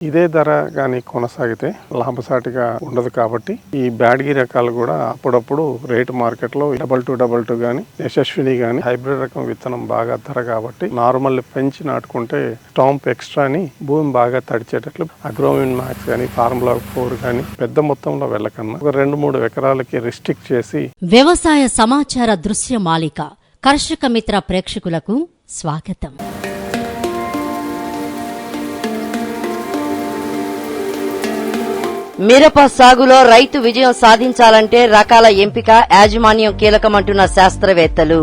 ఇదే ధర కానీ కొనసాగితే లాభసాటిగా ఉండదు కాబట్టి ఈ బ్యాడ్గి రకాలు కూడా అప్పుడప్పుడు రేటు మార్కెట్లో డబల్ టూ డబల్ టూ కానీ యశస్విని కానీ హైబ్రిడ్ రకం విత్తనం బాగా ధర కాబట్టి నార్మల్ పెంచి నాటుకుంటే స్టాంప్ ఎక్స్ట్రాని భూమి బాగా తడిచేటట్లు అగ్రోమిన్ మ్యాక్స్ కానీ ఫార్ములా ఫోర్ కానీ పెద్ద మొత్తంలో వెళ్ళకన్నా ఒక రెండు మూడు ఎకరాలకి రిస్ట్రిక్ట్ చేసి వ్యవసాయ సమాచార దృశ్య మాలిక కర్షక మిత్ర ప్రేక్షకులకు స్వాగతం. మిరప సాగులో రైతు విజయం సాధించాలంటే రకాల ఎంపిక యాజమాన్యం కీలకమంటున్న శాస్త్రవేత్తలు.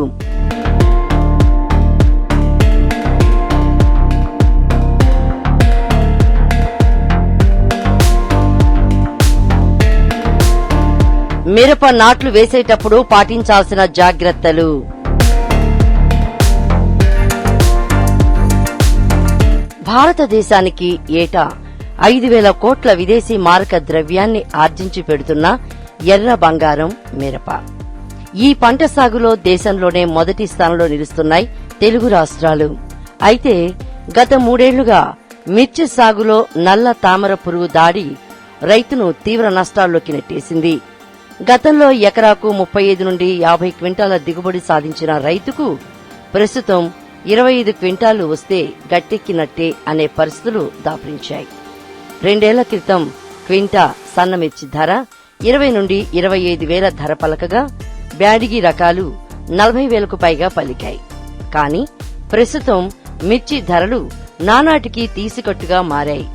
మిరప నాట్లు వేసేటప్పుడు పాటించాల్సిన జాగ్రత్తలు. భారతదేశానికి ఏటా? ఐదు వేల కోట్ల విదేశీ మారక ద్రవ్యాన్ని ఆర్జించి పెడుతున్న ఎర్ర బంగారం మిరప. ఈ పంట సాగులో దేశంలోనే మొదటి స్థానంలో నిలుస్తున్నాయి తెలుగు రాష్ట్రాలు. అయితే గత మూడేళ్ళుగా మిర్చి సాగులో నల్ల తామర పురుగు దాడి రైతును తీవ్ర నష్టాల్లోకి నెట్టేసింది. గతంలో ఎకరాకు ముప్పై ఐదు నుండి యాభై క్వింటాల దిగుబడి సాధించిన రైతుకు ప్రస్తుతం ఇరవై ఐదు క్వింటాలు వస్తే గట్టెక్కినట్టే అనే పరిస్థితులు దాపరించాయి. రెండేళ్ళ క్రితం క్వింటా సన్నమిర్చి ధర ఇరవై నుండి ఇరవై ఐదు వేల ధర పలకగా బ్యాడిగి రకాలు నలభై వేలకు పైగా పలికాయి. కానీ ప్రస్తుతం మిర్చి ధరలు నానాటికి తీసికట్టుగా మారాయి.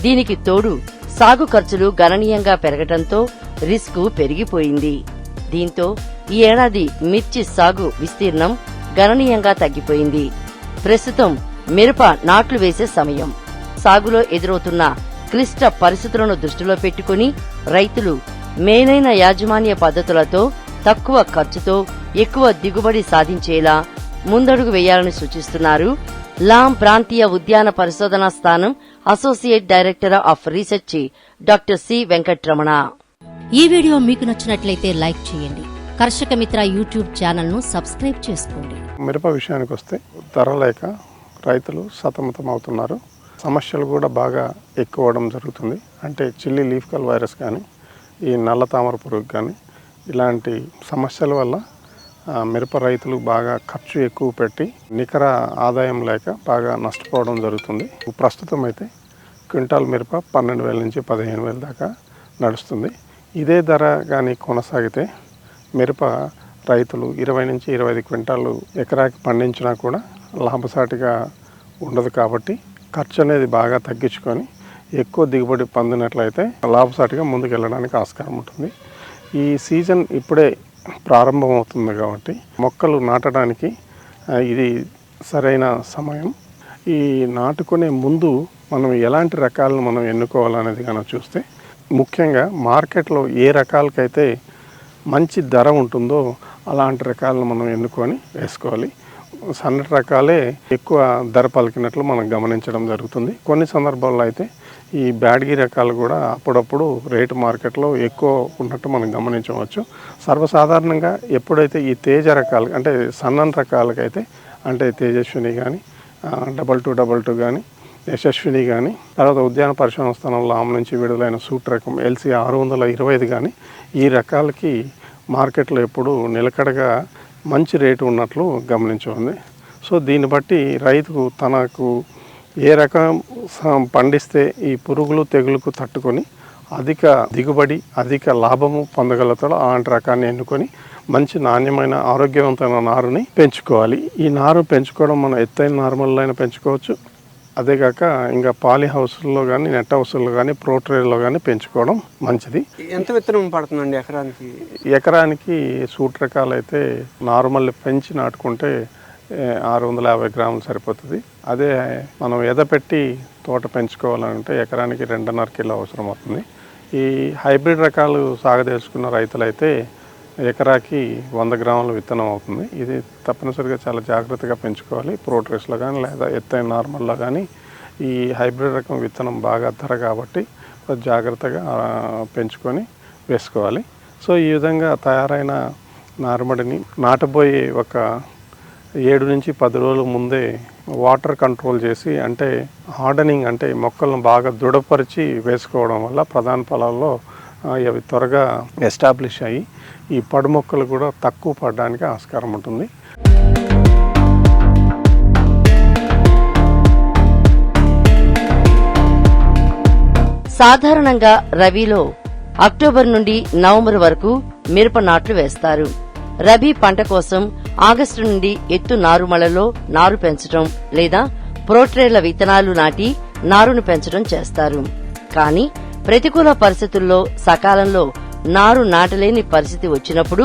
దీనికి తోడు సాగు ఖర్చులు గణనీయంగా పెరగటంతో రిస్క్ పెరిగిపోయింది. దీంతో ఈ ఏడాది మిర్చి సాగు విస్తీర్ణం గణనీయంగా తగ్గిపోయింది. ప్రస్తుతం మిరప నాట్లు వేసే సమయం. సాగులో ఎదురవుతున్న క్లిష్ట పరిస్థితులను దృష్టిలో పెట్టుకుని రైతులు మేలైన యాజమాన్య పద్ధతులతో తక్కువ ఖర్చుతో ఎక్కువ దిగుబడి సాధించేలా ముందడుగు వేయాలని సూచిస్తున్నారు. లాం ప్రాంతీయ ఉద్యాన పరిశోధనా స్థానం associate director of research doctor C Venkataramana. ఈ వీడియో మీకు నచ్చినట్లయితే లైక్ చేయండి. కర్షక మిత్ర యూట్యూబ్ ఛానల్ను సబ్స్క్రైబ్ చేసుకోండి. మిరప విషయానికి వస్తే ధర లేక రైతులు సతమతం అవుతున్నారు సమస్యలు కూడా బాగా ఎక్కువ అవడం జరుగుతుంది. అంటే చిల్లి లీఫ్ కల్ వైరస్ కానీ ఈ నల్ల తామర పురుగు కానీ ఇలాంటి సమస్యల వల్ల మిరప రైతులు బాగా ఖర్చు ఎక్కువ పెట్టి నికర ఆదాయం లేక బాగా నష్టపోవడం జరుగుతుంది. ప్రస్తుతం అయితే క్వింటాల్ మిరప పన్నెండు వేల నుంచి పదిహేను వేల దాకా నడుస్తుంది. ఇదే ధర కానీ కొనసాగితే మిరప రైతులు ఇరవై నుంచి ఇరవై ఐదు క్వింటాలు ఎకరాకి పండించినా కూడా లాభసాటిగా ఉండదు కాబట్టి ఖర్చు అనేది బాగా తగ్గించుకొని ఎక్కువ దిగుబడి పొందినట్లయితే లాభసాటిగా ముందుకు వెళ్ళడానికి ఆస్కారం ఉంటుంది. ఈ సీజన్ ఇప్పుడే ప్రారంభమవుతుంది కాబట్టి మొక్కలు నాటడానికి ఇది సరైన సమయం. ఈ నాటుకునే ముందు మనం ఎలాంటి రకాలను మనం ఎన్నుకోవాలనేది కనుక చూస్తే ముఖ్యంగా మార్కెట్లో ఏ రకాలకైతే మంచి ధర ఉంటుందో అలాంటి రకాలను మనం ఎన్నుకొని వేసుకోవాలి. సన్నటి రకాలే ఎక్కువ ధర పలికినట్లు మనం గమనించడం జరుగుతుంది. కొన్ని సందర్భాల్లో అయితే ఈ బ్యాడ్గి రకాలు కూడా అప్పుడప్పుడు రేటు మార్కెట్లో ఎక్కువ ఉన్నట్టు మనం గమనించవచ్చు. సర్వసాధారణంగా ఎప్పుడైతే ఈ తేజ రకాలు అంటే సన్నని రకాలకైతే అంటే తేజస్విని కానీ డబల్ టూ డబల్ టూ కానీ యశస్విని కానీ తర్వాత ఉద్యాన పరిశ్రమ స్థానంలో ఆమె నుంచి విడుదలైన సూట్ రకం ఎల్సీ ఆరు వందల ఇరవై ఐదు కానీ ఈ రకాలకి మార్కెట్లో ఎప్పుడు నిలకడగా మంచి రేటు ఉన్నట్లు గమనించుకుంది సో దీన్ని బట్టి రైతుకు తనకు ఏ రకం పండిస్తే ఈ పురుగులు తెగులుకు తట్టుకొని అధిక దిగుబడి అధిక లాభము పొందగలుగుతాడో అలాంటి రకాన్ని ఎన్నుకొని మంచి నాణ్యమైన ఆరోగ్యవంతమైన నారుని పెంచుకోవాలి. ఈ నారు పెంచుకోవడం మనం ఎత్తైన నార్మల్లో అయినా పెంచుకోవచ్చు. అదే కాక ఇంకా పాలీ హౌస్లో కానీ నెట్ హౌస్లో కానీ ప్రోట్రేలో కానీ పెంచుకోవడం మంచిది. ఎంత విత్తనం పడుతుందండి ఎకరానికి? ఎకరానికి సూట్ రకాలు అయితే నార్మల్ పెంచి నాటుకుంటే ఆరు వందల యాభై గ్రాములు సరిపోతుంది. అదే మనం ఎదపెట్టి తోట పెంచుకోవాలంటే ఎకరానికి రెండున్నర కిలో అవసరం అవుతుంది ఈ హైబ్రిడ్ రకాలు సాగదలుచుకున్న రైతులైతే ఎకరాకి వంద గ్రాముల విత్తనం అవుతుంది. ఇది తప్పనిసరిగా చాలా జాగ్రత్తగా పెంచుకోవాలి. ప్రోట్రేస్లో కానీ లేదా ఎత్తైన నార్మల్లో కానీ ఈ హైబ్రిడ్ రకం విత్తనం బాగా ధర కాబట్టి జాగ్రత్తగా పెంచుకొని వేసుకోవాలి. సో ఈ విధంగా తయారైన నారుమడిని నాటబోయే ఒక ఏడు నుంచి పది రోజుల ముందే వాటర్ కంట్రోల్ చేసి అంటే హార్డనింగ్ అంటే మొక్కలను బాగా దృఢపరిచి వేసుకోవడం వల్ల ప్రధాన పొలాల్లో అవి త్వరగా ఎస్టాబ్లిష్ అయ్యి ఈ పడు మొక్కలు కూడా తక్కువ పడడానికి ఆస్కారం ఉంటుంది. సాధారణంగా రబీలో అక్టోబర్ నుండి నవంబర్ వరకు మిరప నాట్లు వేస్తారు. రబీ పంట కోసం ఆగస్టు నుండి ఎత్తు నారుమలలో నారు పెంచడం లేదా ప్రోట్రేళ్ళ విత్తనాలు నాటి నారును పెంచడం చేస్తారు. కానీ ప్రతికూల పరిస్థితుల్లో సకాలంలో నారు నాటలేని పరిస్థితి వచ్చినప్పుడు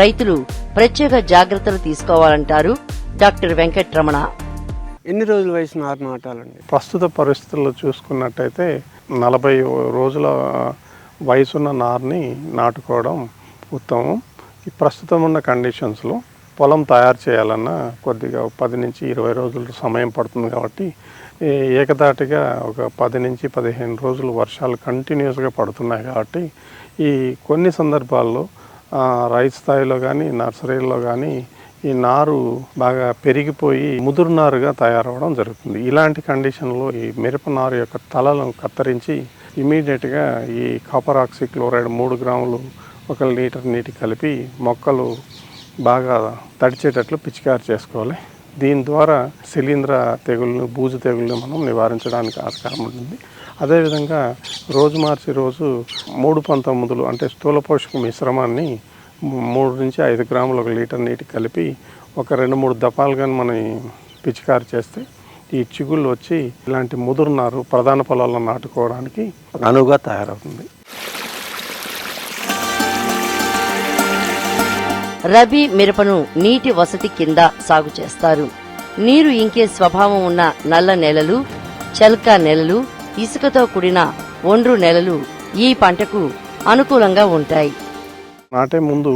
రైతులు ప్రత్యేక జాగ్రత్తలు తీసుకోవాలంటారు డాక్టర్ వెంకట్రమణ. ఎన్ని రోజుల వయసు నారు నాటాలండి? ప్రస్తుత పరిస్థితుల్లో చూసుకున్నట్టయితే నలభై రోజుల వయసున్న నారుని నాటుకోవడం ఉత్తమం. ఈ ప్రస్తుతం ఉన్న కండిషన్స్లో పొలం తయారు చేయాలన్నా కొద్దిగా పది నుంచి ఇరవై రోజులు సమయం పడుతుంది కాబట్టి ఏకదాటిగా ఒక పది నుంచి పదిహేను రోజులు వర్షాలు కంటిన్యూస్గా పడుతున్నాయి కాబట్టి ఈ కొన్ని సందర్భాల్లో రైతు స్థాయిలో కానీ నర్సరీలో కానీ ఈ నారు బాగా పెరిగిపోయి ముదురు నారుగా తయారవడం జరుగుతుంది. ఇలాంటి కండిషన్లో ఈ మిరప నారు యొక్క తలలను కత్తిరించి ఇమీడియట్గా ఈ కాపర్ ఆక్సిక్లోరైడ్ మూడు గ్రాములు ఒక లీటర్ నీటి కలిపి మొక్కలు బాగా తడిచేటట్లు పిచికారి చేసుకోవాలి. దీని ద్వారా శిలీంధ్ర తెగుళ్ళను బూజు తెగుళ్ళు మనం నివారించడానికి ఆస్కారం ఉంటుంది. అదేవిధంగా రోజు మార్చి రోజు మూడు పంతొమ్మిదిలు అంటే స్థూల పోషక మిశ్రమాన్ని మూడు నుంచి ఐదు గ్రాములు ఒక లీటర్ నీటి కలిపి ఒక రెండు మూడు దఫాలుగా మనం పిచికారి చేస్తే ఈ చిగుళ్ళు వచ్చి ఇలాంటి ముదురునారు ప్రధాన పొలాల్లో నాటుకోవడానికి అనువుగా తయారవుతుంది. రబీ మిరపను నీటి వసతి కింద సాగు చేస్తారు. నీరు ఇంకే స్వభావం ఉన్న నల్ల నేలలు చల్కా నేలలు ఇసుకతో కూడిన ఒండ్రు నేలలు ఈ పంటకు అనుకూలంగా ఉంటాయి. నాటే ముందు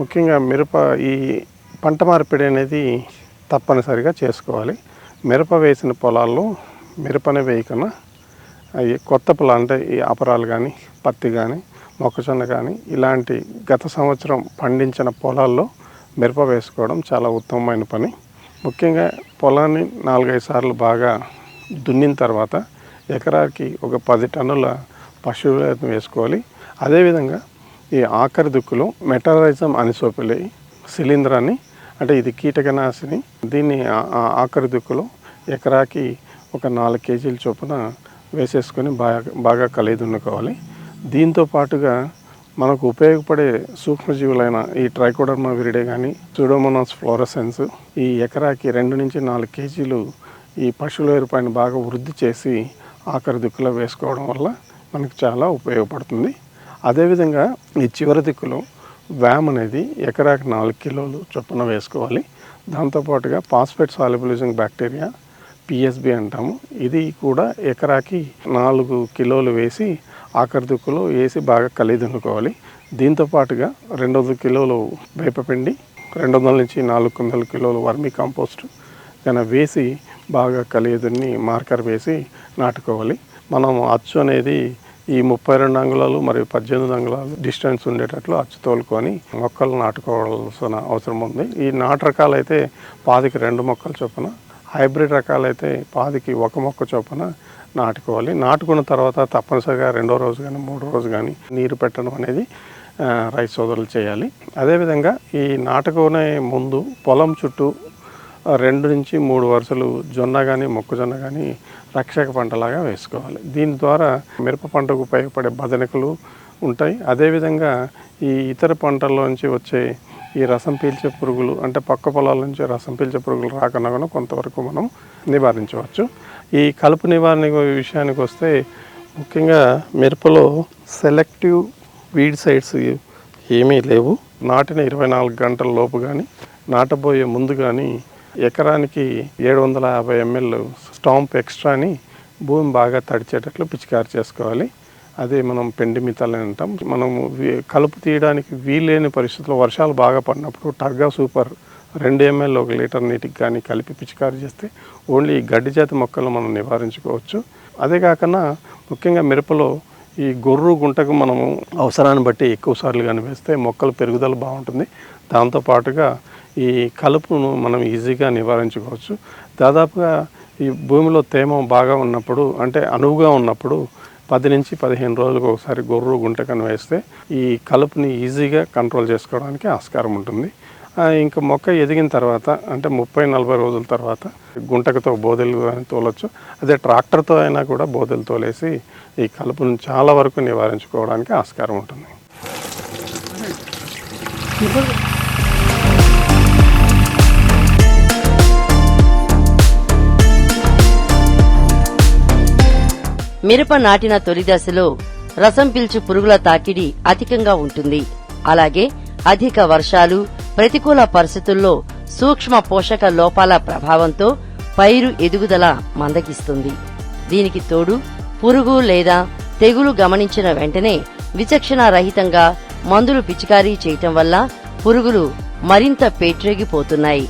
ముఖ్యంగా మిరప ఈ పంట మార్పిడి అనేది తప్పనిసరిగా చేసుకోవాలి. మిరప వేసిన పొలాల్లో మిరపనే వేయకుండా కొత్త పొలాలు అంటే ఈ అపరాలు కానీ పత్తి కానీ మొక్కజొన్న కానీ ఇలాంటి గత సంవత్సరం పండించిన పొలాల్లో మిరప వేసుకోవడం చాలా ఉత్తమమైన పని. ముఖ్యంగా పొలాన్ని నాలుగైదు సార్లు బాగా దున్నిన తర్వాత ఎకరాకి ఒక పది టన్నుల పశువులను వేసుకోవాలి. అదేవిధంగా ఈ ఆఖరి దుక్కులో మెటరైజం అనిసోపిలే శిలీంధ్రాన్ని అంటే ఇది కీటకనాశిని. దీన్ని ఆ- ఆఖరి దుక్కులో ఎకరాకి ఒక నాలుగు కేజీల చొప్పున వేసేసుకొని బాగా బాగా కలిగి దున్నుకోవాలి. దీంతో పాటుగా మనకు ఉపయోగపడే సూక్ష్మజీవులైన ఈ ట్రైకోడర్మా విరిడే కానీ సూడోమోనాస్ ఫ్లోరసెన్స్ ఈ ఎకరాకి రెండు నుంచి నాలుగు కేజీలు ఈ పశువుల ఎరుపైన బాగా వృద్ధి చేసి ఆఖరి దిక్కులో వేసుకోవడం వల్ల మనకు చాలా ఉపయోగపడుతుంది. అదేవిధంగా ఈ చివరి దిక్కులో వ్యామ్ అనేది ఎకరాకి నాలుగు కిలోలు చొప్పున వేసుకోవాలి. దాంతోపాటుగా పాస్ఫేట్ సాలిబులిజింగ్ బ్యాక్టీరియా పిఎస్బి అంటాము. ఇది కూడా ఎకరాకి నాలుగు కిలోలు వేసి ఆఖరి దుక్కులో వేసి బాగా కలిదునుకోవాలి దీంతో పాటుగా రెండు వందల కిలోలు వేపపిండి రెండు వందల నుంచి నాలుగు వందల కిలోలు వర్మీ కాంపోస్ట్ కనుక వేసి బాగా కలియదున్ని మార్కర్ వేసి నాటుకోవాలి. మనం అచ్చు అనేది ఈ ముప్పై రెండు అంగుళాలు మరియు పద్దెనిమిది అంగుళాలు డిస్టెన్స్ ఉండేటట్లు అచ్చు తోలుకొని మొక్కలు నాటుకోవాల్సిన అవసరం ఉంది. ఈ నాటు రకాలైతే పాదికి రెండు మొక్కలు చొప్పున హైబ్రిడ్ రకాలైతే పాదికి ఒక మొక్క చొప్పున నాటుకోవాలి. నాటుకున్న తర్వాత తప్పనిసరిగా రెండో రోజు కానీ మూడో రోజు కానీ నీరు పెట్టడం అనేది రైతు సోదరులు చేయాలి. అదేవిధంగా ఈ నాటుకునే ముందు పొలం చుట్టూ రెండు నుంచి మూడు వరుసలు జొన్న కానీ మొక్కజొన్న కానీ రక్షక పంటలాగా వేసుకోవాలి. దీని ద్వారా మిరప పంటకు ఉపయోగపడే బదనికలు ఉంటాయి. అదేవిధంగా ఈ ఇతర పంటల్లోంచి వచ్చే ఈ రసం పీల్చే పురుగులు అంటే పక్క పొలాల నుంచి రసం పీల్చే పురుగులు రాకుండా కూడా కొంతవరకు మనం నివారించవచ్చు. ఈ కలుపు నివారణ విషయానికి వస్తే ముఖ్యంగా మిరపలో సెలెక్టివ్ వీడ్ సైడ్స్ ఏమీ లేవు. నాటిన ఇరవై నాలుగు గంటల లోపు కానీ నాటబోయే ముందు కానీ ఎకరానికి ఏడు వందల యాభై ఎంఎల్ స్టాంప్ ఎక్స్ట్రాని భూమి బాగా తడిచేటట్లు పిచికారి చేసుకోవాలి. అదే మనం పెండి మితాలని అంటాం. మనం కలుపు తీయడానికి వీలేని పరిస్థితుల్లో వర్షాలు బాగా పడినప్పుడు టర్గా సూపర్ రెండు ఎంఎల్ ఒక లీటర్ నీటికి కానీ కలిపి పిచికారి చేస్తే ఓన్లీ ఈ గడ్డి జాతి మొక్కలు మనం నివారించుకోవచ్చు. అదే కాకుండా ముఖ్యంగా మిరపలో ఈ గొర్రు గుంటకు మనము అవసరాన్ని బట్టి ఎక్కువ సార్లు కానీ వేస్తే మొక్కల పెరుగుదల బాగుంటుంది. దాంతో పాటుగా ఈ కలుపును మనం ఈజీగా నివారించుకోవచ్చు. దాదాపుగా ఈ భూమిలో తేమ బాగా ఉన్నప్పుడు అంటే అనువుగా ఉన్నప్పుడు పది నుంచి పదిహేను రోజులకు ఒకసారి గొర్రు గుంటకను వేస్తే ఈ కలుపుని ఈజీగా కంట్రోల్ చేసుకోవడానికి ఆస్కారం ఉంటుంది. ఇంకా మొక్క ఎదిగిన తర్వాత అంటే ముప్పై నలభై రోజుల తర్వాత గుంటకతో బోదెలు తోలొచ్చు. అదే ట్రాక్టర్తో అయినా కూడా బోదెలు తోలేసి ఈ కలుపును చాలా వరకు నివారించుకోవడానికి ఆస్కారం ఉంటుంది. మిరప నాటిన తొలి దశలో రసం పీల్చు పురుగుల తాకిడి అధికంగా ఉంటుంది. అలాగే అధిక వర్షాలు ప్రతికూల పరిస్థితుల్లో సూక్ష్మ పోషక లోపాల ప్రభావంతో పైరు ఎదుగుదల మందగిస్తుంది. దీనికి తోడు పురుగు లేదా తెగులు గమనించిన వెంటనే విచక్షణ రహితంగా మందులు పిచికారీ చేయటం వల్ల పురుగులు మరింత పేట్రేగిపోతున్నాయి.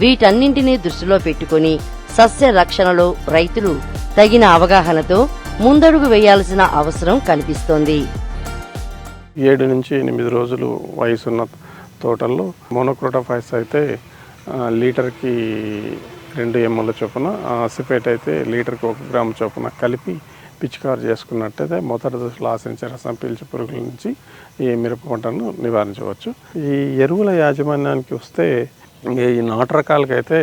వీటన్నింటినీ దృష్టిలో పెట్టుకుని సస్య రక్షణలో రైతులు తగిన అవగాహనతో ముందడుగు వేయాల్సిన అవసరం కనిపిస్తోంది. ఏడు నుంచి ఎనిమిది రోజులు వయసున్న తోటల్లో మోనోక్రోటోఫైస్ అయితే లీటర్కి రెండు ఎంఎల్ చొప్పున సిఫేట్ అయితే లీటర్కి ఒక గ్రాము చొప్పున కలిపి పిచికారు చేసుకున్నట్టయితే మొదటి దశలో ఆశించే రసం పీల్చి పురుగుల నుంచి ఈ మిరప పంటను నివారించవచ్చు. ఈ ఎరువుల యాజమాన్యానికి వస్తే ఈ నాటు రకాలకైతే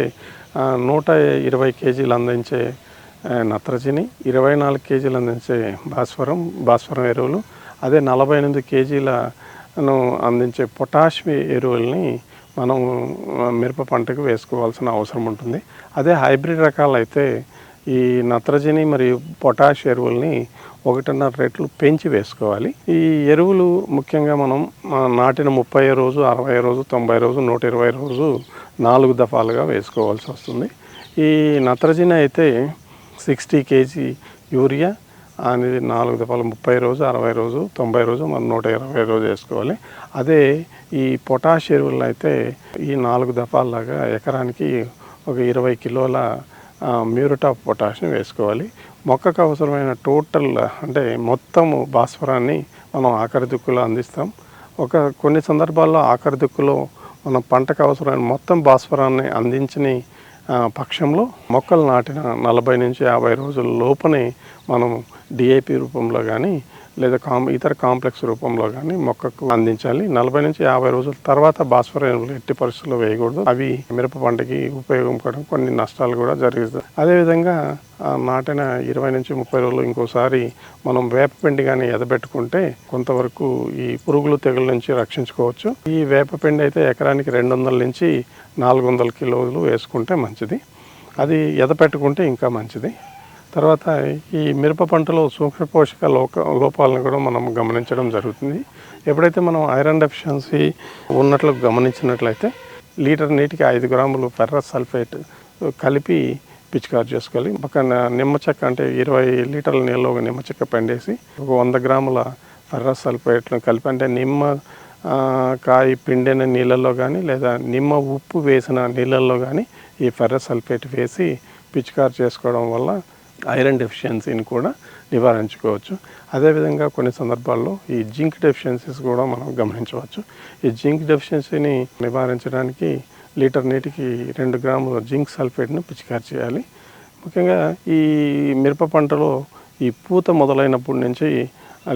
నూట ఇరవై కేజీలు అందించే నత్రజని ఇరవై నాలుగు కేజీలు అందించే భాస్వరం భాస్వరం ఎరువులు అదే నలభై ఎనిమిది కేజీలను అందించే పొటాష్ ఎరువుల్ని మనం మిరప పంటకు వేసుకోవాల్సిన అవసరం ఉంటుంది. అదే హైబ్రిడ్ రకాలు అయితే ఈ నత్రజని మరియు పొటాష్ ఎరువుల్ని ఒకటిన్నర రెట్లు పెంచి వేసుకోవాలి. ఈ ఎరువులు ముఖ్యంగా మనం నాటిన ముప్పై రోజు అరవై రోజు తొంభై రోజు నూట ఇరవై రోజు నాలుగు దఫాలుగా వేసుకోవాల్సి వస్తుంది. ఈ నత్రజని అయితే సిక్స్టీ కేజీ యూరియా అనేది నాలుగు దఫాలు ముప్పై రోజు అరవై రోజు తొంభై రోజు మనం నూట ఇరవై రోజు వేసుకోవాలి. అదే ఈ పొటాష్ ఎరువులు అయితే ఈ నాలుగు దఫాల్లాగా ఎకరానికి ఒక ఇరవై కిలోల ఆ, మ్యూరిట్ ఆఫ్ పొటాష్ని వేసుకోవాలి. మొక్కకు అవసరమైన టోటల్ అంటే మొత్తము భాస్వరాన్ని మనం ఆఖరి దిక్కులో అందిస్తాం. ఒక కొన్ని సందర్భాల్లో ఆఖరి దిక్కులో మనం పంటకు అవసరమైన మొత్తం భాస్వరాన్ని అందించని పక్షంలో మొక్కలు నాటిన నలభై నుంచి యాభై రోజుల లోపనే మనం డిఏపి రూపంలో కానీ లేదా కాం ఇతర కాంప్లెక్స్ రూపంలో కానీ మొక్కకు అందించాలి. నలభై నుంచి యాభై రోజుల తర్వాత భాస్వరం ఎరువులు ఎట్టి పరిస్థితుల్లో వేయకూడదు. అవి మిరప పంటకి ఉపయోగపడడం కొన్ని నష్టాలు కూడా జరుగుతాయి అదేవిధంగా ఆ నాటిన ఇరవై నుంచి ముప్పై రోజులు ఇంకోసారి మనం వేపపిండి కానీ ఎదబెట్టుకుంటే కొంతవరకు ఈ పురుగులు తెగుల నుంచి రక్షించుకోవచ్చు. ఈ వేపపిండి అయితే ఎకరానికి రెండు వందల నుంచి నాలుగు వందల కిలోలు వేసుకుంటే మంచిది. అది ఎదపెట్టుకుంటే ఇంకా మంచిది. తర్వాత ఈ మిరప పంటలో సూక్ష్మ పోషక లోక లోపాలను కూడా మనం గమనించడం జరుగుతుంది. ఎప్పుడైతే మనం ఐరన్ డెఫిషియన్సీ ఉన్నట్లు గమనించినట్లయితే లీటర్ నీటికి ఐదు గ్రాములు ఫెర్రస్ సల్ఫేట్ కలిపి పిచికారు చేసుకోవాలి. పక్కన నిమ్మ చెక్క అంటే ఇరవై లీటర్ల నీళ్ళలో ఒక నిమ్మ చెక్క పండేసి ఒక వంద గ్రాముల ఫెర్రస్ సల్ఫేట్ను కలిపి అంటే నిమ్మ కాయ పిండిన నీళ్ళల్లో కానీ లేదా నిమ్మ ఉప్పు వేసిన నీళ్ళల్లో కానీ ఈ ఫెర్రస్ సల్ఫేట్ వేసి పిచికారు చేసుకోవడం వల్ల ఐరన్ డెఫిషియన్సీని కూడా నివారించుకోవచ్చు. అదేవిధంగా కొన్ని సందర్భాల్లో ఈ జింక్ డెఫిషియన్సీస్ కూడా మనం గమనించవచ్చు. ఈ జింక్ డెఫిషియన్సీని నివారించడానికి లీటర్ నీటికి రెండు గ్రాముల జింక్ సల్ఫేట్ను పిచికారి చేయాలి. ముఖ్యంగా ఈ మిరప పంటలో ఈ పూత మొదలైనప్పటి నుంచి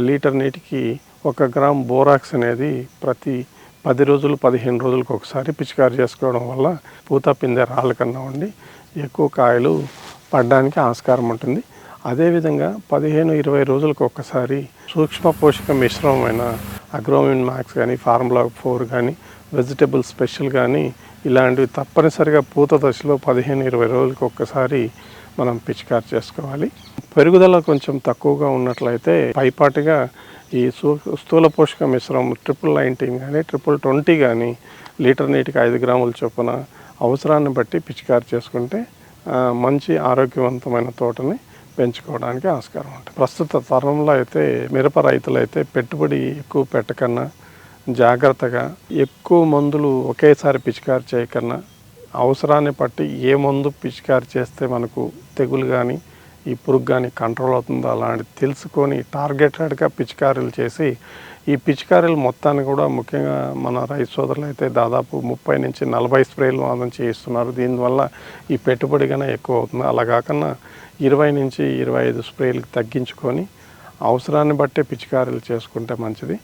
లీటర్ నీటికి ఒక గ్రామ్ బోరాక్స్ అనేది ప్రతి పది రోజులు పదిహేను రోజులకు ఒకసారి పిచికారి చేసుకోవడం వల్ల పూత పిందె రాళ్ళకన్నా ఉండి ఎక్కువ కాయలు పడడానికి ఆస్కారం ఉంటుంది. అదేవిధంగా పదిహేను ఇరవై రోజులకు ఒక్కసారి సూక్ష్మ పోషక మిశ్రమమైన అగ్రోమిన్ మ్యాక్స్ కానీ ఫార్ములా ఫోర్ కానీ వెజిటబుల్ స్పెషల్ కానీ ఇలాంటివి తప్పనిసరిగా పూత దశలో పదిహేను ఇరవై రోజులకు ఒక్కసారి మనం పిచికారి చేసుకోవాలి. పెరుగుదల కొంచెం తక్కువగా ఉన్నట్లయితే పైపాటిగా ఈ స్థూల పోషక మిశ్రమం ట్రిపుల్ నైన్టీన్ కానీ ట్రిపుల్ ట్వంటీ కానీ లీటర్ నీటికి ఐదు గ్రాముల చొప్పున అవసరాన్ని బట్టి పిచికారి చేసుకుంటే మంచి ఆరోగ్యవంతమైన తోటని పెంచుకోవడానికి ఆస్కారం ఉంటుంది. ప్రస్తుత తరంలో అయితే మిరప రైతులు అయితే పెట్టుబడి ఎక్కువ పెట్టకన్నా జాగ్రత్తగా ఎక్కువ మందులు ఒకేసారి పిచికారి చేయకన్నా అవసరాన్ని బట్టి ఏ మందు పిచికారి చేస్తే మనకు తెగులు కానీ ఈ పురుగు కానీ కంట్రోల్ అవుతుందో అలాంటిది తెలుసుకొని టార్గెటెడ్గా పిచికారీలు చేసి ఈ పిచికారీలు మొత్తాన్ని కూడా ముఖ్యంగా మన రైతు సోదరులు అయితే దాదాపు ముప్పై నుంచి నలభై స్ప్రేలు మాత్రం చేయిస్తున్నారు. దీనివల్ల ఈ పెట్టుబడి కన్నా ఎక్కువ అవుతుంది అలా కాకుండా ఇరవై నుంచి ఇరవై ఐదు స్ప్రేలకు తగ్గించుకొని అవసరాన్ని బట్టే పిచికారీలు చేసుకుంటే మంచిది.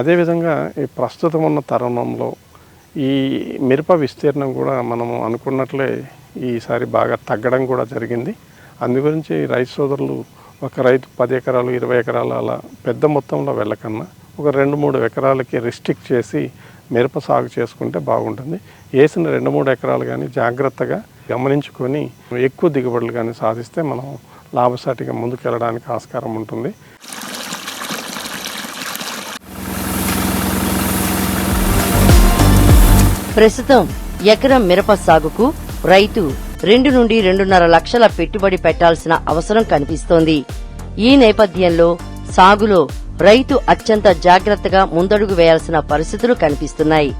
అదేవిధంగా ఈ ప్రస్తుతం ఉన్న తరుణంలో ఈ మిరప విస్తీర్ణం కూడా మనము అనుకున్నట్లే ఈసారి బాగా తగ్గడం కూడా జరిగింది. అందు గురించి రైతు సోదరులు ఒక రైతు పది ఎకరాలు ఇరవై ఎకరాలు అలా పెద్ద మొత్తంలో వెళ్ళకన్నా ఒక రెండు మూడు ఎకరాలకి రిస్ట్రిక్ట్ చేసి మిరప సాగు చేసుకుంటే బాగుంటుంది. వేసిన రెండు మూడు ఎకరాలు కానీ జాగ్రత్తగా గమనించుకొని ఎక్కువ దిగుబడులు కానీ సాధిస్తే మనం లాభసాటిగా ముందుకెళ్ళడానికి ఆస్కారం ఉంటుంది. ప్రస్తుతం ఎకరం మిరప సాగుకు రైతు రెండు నుండి రెండున్నర లక్షల పెట్టుబడి పెట్టాల్సిన అవసరం కనిపిస్తోంది. ఈ నేపథ్యంలో సాగులో రైతు అత్యంత జాగ్రత్తగా ముందడుగు వేయాల్సిన పరిస్థితులు కనిపిస్తున్నాయి.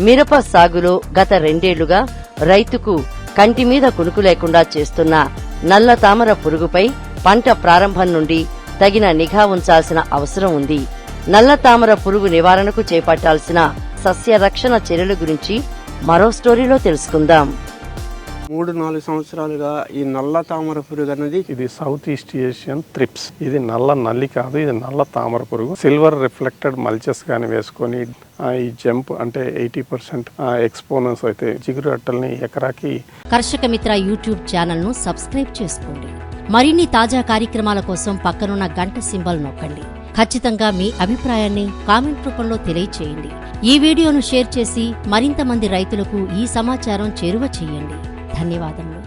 మిరప సాగులో గత రెండేళ్ళుగా రైతుకు కంటి మీద కునుకు లేకుండా చేస్తున్న నల్ల తామర పురుగుపై పంట ప్రారంభం నుండి తగిన నిఘా ఉంచాల్సిన అవసరం ఉంది. నల్ల తామర పురుగు నివారణకు చేపట్టాల్సిన సస్య రక్షణ చర్యల గురించి మరో స్టోరీలో తెలుసుకుందాం. మూడు నాలుగు సంవత్సరాలుగా ఈ నల్ల తామర పురుగు అనేది ఇది సౌత్ ఈస్ట్ ఏషియన్ త్రిప్స్ ఇది నల్ల నల్లి కాదు ఇది నల్ల తామర పురుగు. సిల్వర్ రిఫ్లెక్టెడ్ మల్చెస్ కానీ వేసుకొని ఈ జంప్ అంటే ఎయిటీ పర్సెంట్ ఎక్స్పోనెన్స్ అయితే జిగురు అట్టల్ని ఎకరాకి కర్షక మిత్ర యూట్యూబ్ ఛానల్ను సబ్స్క్రైబ్ చేసుకోండి. మరిన్ని తాజా కార్యక్రమాల కోసం పక్కనున్న గంట సింబల్ నొక్కండి. ఖచ్చితంగా మీ అభిప్రాయాన్ని కామెంట్ రూపంలో తెలియచేయండి. ఈ వీడియోను షేర్ చేసి మరింత మంది రైతులకు ఈ సమాచారం చేరువ చేయండి. ధన్యవాదములు.